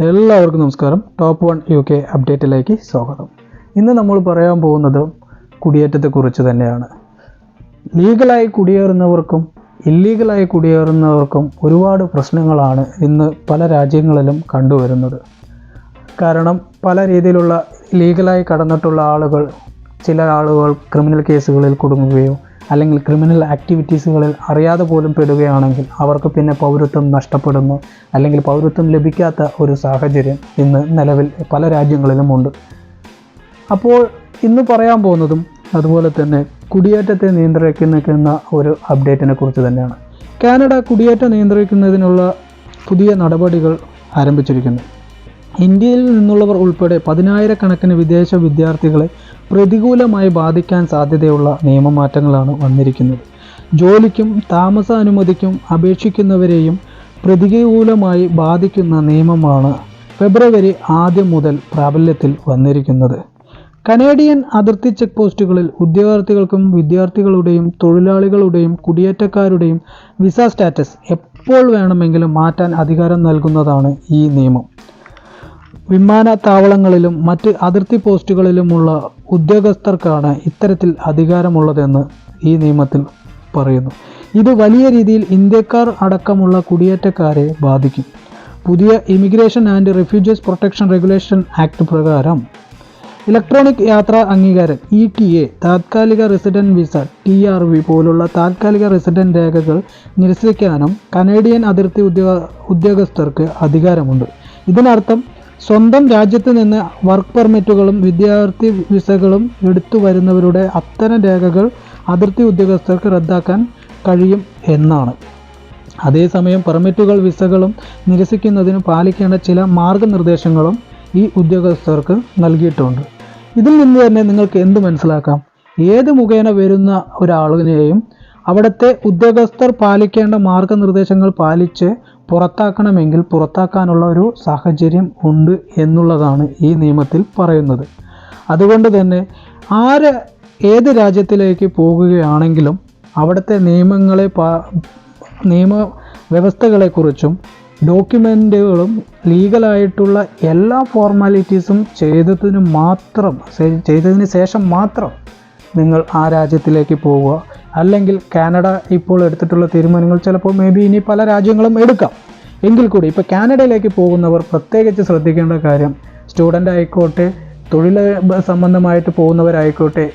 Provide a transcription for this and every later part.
എല്ലാവർക്കും നമസ്കാരം. Top one U K അപ്ഡേറ്റിലേക്ക് സ്വാഗതം. ഇന്ന് നമ്മൾ പറയാൻ പോകുന്നത് കുടിയേറ്റത്തെക്കുറിച്ച് തന്നെയാണ്. ലീഗലായി കുടിയേറുന്നവർക്കും ഇല്ലീഗലായി കുടിയേറുന്നവർക്കും ഒരുപാട് പ്രശ്നങ്ങളാണ് ഇന്ന് പല രാജ്യങ്ങളിലും കണ്ടുവരുന്നത്. കാരണം പല രീതിയിലുള്ള ലീഗലായി കടന്നിട്ടുള്ള ആളുകൾ ചില ആളുകൾ ക്രിമിനൽ കേസുകളിൽ കുടുങ്ങുകയോ അല്ലെങ്കിൽ ക്രിമിനൽ ആക്ടിവിറ്റീസുകളിൽ അറിയാതെ പോലും പെടുകയാണെങ്കിൽ അവർക്ക് പിന്നെ പൗരത്വം നഷ്ടപ്പെടുന്നു. അല്ലെങ്കിൽ പൗരത്വം ലഭിക്കാത്ത ഒരു സാഹചര്യം ഇന്ന് നിലവിൽ പല രാജ്യങ്ങളിലും ഉണ്ട് അപ്പോൾ ഇന്ന് പറയാൻ പോകുന്നതും അതുപോലെ തന്നെ കുടിയേറ്റത്തെ നിയന്ത്രിക്കുന്ന ഒരു അപ്ഡേറ്റിനെ കുറിച്ച് തന്നെയാണ്. കാനഡ കുടിയേറ്റം നിയന്ത്രിക്കുന്നതിനുള്ള പുതിയ നടപടികൾ ആരംഭിച്ചിരിക്കുന്നു. ഇന്ത്യയിൽ നിന്നുള്ളവർ ഉൾപ്പെടെ പതിനായിരക്കണക്കിന് വിദേശ വിദ്യാർത്ഥികളെ പ്രതികൂലമായി ബാധിക്കാൻ സാധ്യതയുള്ള നിയമമാറ്റങ്ങളാണ് വന്നിരിക്കുന്നത്. ജോലിക്കും താമസ അനുമതിക്കും അപേക്ഷിക്കുന്നവരെയും പ്രതികൂലമായി ബാധിക്കുന്ന നിയമമാണ് ഫെബ്രുവരി ആദ്യം മുതൽ പ്രാബല്യത്തിൽ വന്നിരിക്കുന്നത്. കനേഡിയൻ അതിർത്തി ചെക്ക് പോസ്റ്റുകളിൽ ഉദ്യോഗാർത്ഥികൾക്കും വിദ്യാർത്ഥികളുടെയും തൊഴിലാളികളുടെയും കുടിയേറ്റക്കാരുടെയും വിസ സ്റ്റാറ്റസ് എപ്പോൾ വേണമെങ്കിലും മാറ്റാൻ അധികാരം നൽകുന്നതാണ് ഈ നിയമം. വിമാനത്താവളങ്ങളിലും മറ്റ് അതിർത്തി പോസ്റ്റുകളിലുമുള്ള ഉദ്യോഗസ്ഥർക്കാണ് ഇത്തരത്തിൽ അധികാരമുള്ളതെന്ന് ഈ നിയമത്തിൽ പറയുന്നു. ഇത് വലിയ രീതിയിൽ ഇന്ത്യക്കാർ അടക്കമുള്ള കുടിയേറ്റക്കാരെ ബാധിക്കും. പുതിയ immigration and refugees protection regulation act പ്രകാരം ഇലക്ട്രോണിക് യാത്രാ അംഗീകാരം ഇ ടി എ താത്കാലിക resident visa T R V പോലുള്ള താത്കാലിക റെസിഡന്റ് രേഖകൾ നിരസിക്കാനും കനേഡിയൻ അതിർത്തി ഉദ്യോഗ ഉദ്യോഗസ്ഥർക്ക് അധികാരമുണ്ട്. ഇതിനർത്ഥം സ്വന്തം രാജ്യത്ത് നിന്ന് വർക്ക് പെർമിറ്റുകളും വിദ്യാർത്ഥി വിസകളും എടുത്തു വരുന്നവരുടെ അത്തരം രേഖകൾ അതിർത്തി ഉദ്യോഗസ്ഥർക്ക് റദ്ദാക്കാൻ കഴിയും എന്നാണ്. അതേസമയം പെർമിറ്റുകൾ വിസകളും നിരസിക്കുന്നതിന് പാലിക്കേണ്ട ചില മാർഗനിർദ്ദേശങ്ങളും ഈ ഉദ്യോഗസ്ഥർക്ക് നൽകിയിട്ടുണ്ട്. ഇതിൽ നിന്ന് തന്നെ നിങ്ങൾക്ക് എന്ത് മനസ്സിലാക്കാം? ഏത് മുഖേന വരുന്ന ഒരാളിനെയും അവിടുത്തെ ഉദ്യോഗസ്ഥർ പാലിക്കേണ്ട മാർഗനിർദ്ദേശങ്ങൾ പാലിച്ച് പുറത്താക്കണമെങ്കിൽ പുറത്താക്കാനുള്ള ഒരു സാഹചര്യം ഉണ്ട് എന്നുള്ളതാണ് ഈ നിയമത്തിൽ പറയുന്നത്. അതുകൊണ്ട് തന്നെ ആര് ഏത് രാജ്യത്തിലേക്ക് പോകുകയാണെങ്കിലും അവിടുത്തെ നിയമങ്ങളെ നിയമ വ്യവസ്ഥകളെക്കുറിച്ചും ഡോക്യുമെന്റുകളും ലീഗലായിട്ടുള്ള എല്ലാ ഫോർമാലിറ്റീസും ചെയ്തതിന് മാത്രം ചെയ്തതിന് ശേഷം മാത്രം നിങ്ങൾ ആ രാജ്യത്തിലേക്ക് പോവുക. അല്ലെങ്കിൽ കാനഡ ഇപ്പോൾ എടുത്തിട്ടുള്ള തീരുമാനങ്ങൾ ചിലപ്പോൾ മേ ബി ഇനി പല രാജ്യങ്ങളും എടുക്കാം. എങ്കിൽ കൂടി ഇപ്പോൾ കാനഡയിലേക്ക് പോകുന്നവർ പ്രത്യേകിച്ച് ശ്രദ്ധിക്കേണ്ട കാര്യം സ്റ്റുഡന്റ് ആയിക്കോട്ടെ തൊഴിൽ സംബന്ധമായിട്ട് പോകുന്നവരായിക്കോട്ടെ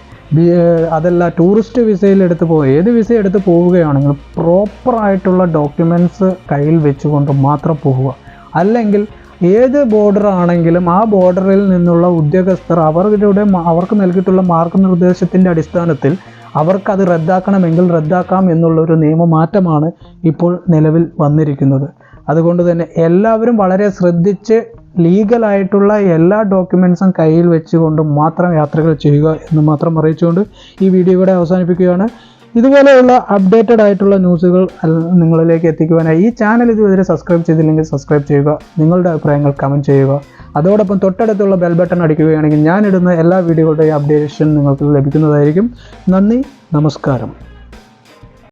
അതല്ല ടൂറിസ്റ്റ് വിസയിൽ എടുത്ത് പോകുക ഏത് വിസ എടുത്ത് പോവുകയാണെങ്കിലും പ്രോപ്പറായിട്ടുള്ള ഡോക്യുമെന്റ്സ് കയ്യിൽ വെച്ചുകൊണ്ട് മാത്രം പോവുക. അല്ലെങ്കിൽ ഏത് ബോർഡർ ആണെങ്കിലും ആ ബോർഡറിൽ നിന്നുള്ള ഉദ്യോഗസ്ഥർ അവരുടെ അവർക്ക് നൽകിയിട്ടുള്ള മാർഗനിർദ്ദേശത്തിന്റെ അടിസ്ഥാനത്തിൽ അവർക്കത് റദ്ദാക്കണമെങ്കിൽ റദ്ദാക്കാം എന്നുള്ള ഒരു നിയമമാറ്റമാണ് ഇപ്പോൾ നിലവിൽ വന്നിരിക്കുന്നത്. അതുകൊണ്ട് തന്നെ എല്ലാവരും വളരെ ശ്രദ്ധിച്ച് ലീഗലായിട്ടുള്ള എല്ലാ ഡോക്യുമെൻസും കയ്യിൽ വെച്ചുകൊണ്ട് മാത്രം യാത്രകൾ ചെയ്യുക എന്ന് മാത്രം അറിയിച്ചുകൊണ്ട് ഈ വീഡിയോ ഇവിടെ അവസാനിപ്പിക്കുകയാണ്. ഇതുപോലെയുള്ള അപ്ഡേറ്റഡ് ആയിട്ടുള്ള ന്യൂസുകൾ നിങ്ങളിലേക്ക് എത്തിക്കുവാനായി ഈ ചാനൽ ഇതുവരെ സബ്സ്ക്രൈബ് ചെയ്തില്ലെങ്കിൽ സബ്സ്ക്രൈബ് ചെയ്യുക നിങ്ങളുടെ അഭിപ്രായങ്ങൾ കമന്റ് ചെയ്യുക. അതോടൊപ്പം തൊട്ടടുത്തുള്ള ബെൽ ബട്ടൺ അടിക്കുകയാണെങ്കിൽ ഞാനിടുന്ന എല്ലാ വീഡിയോകളുടെയും അപ്ഡേഷൻ നിങ്ങൾക്ക് ലഭിക്കുന്നതായിരിക്കും. നന്ദി നമസ്കാരം.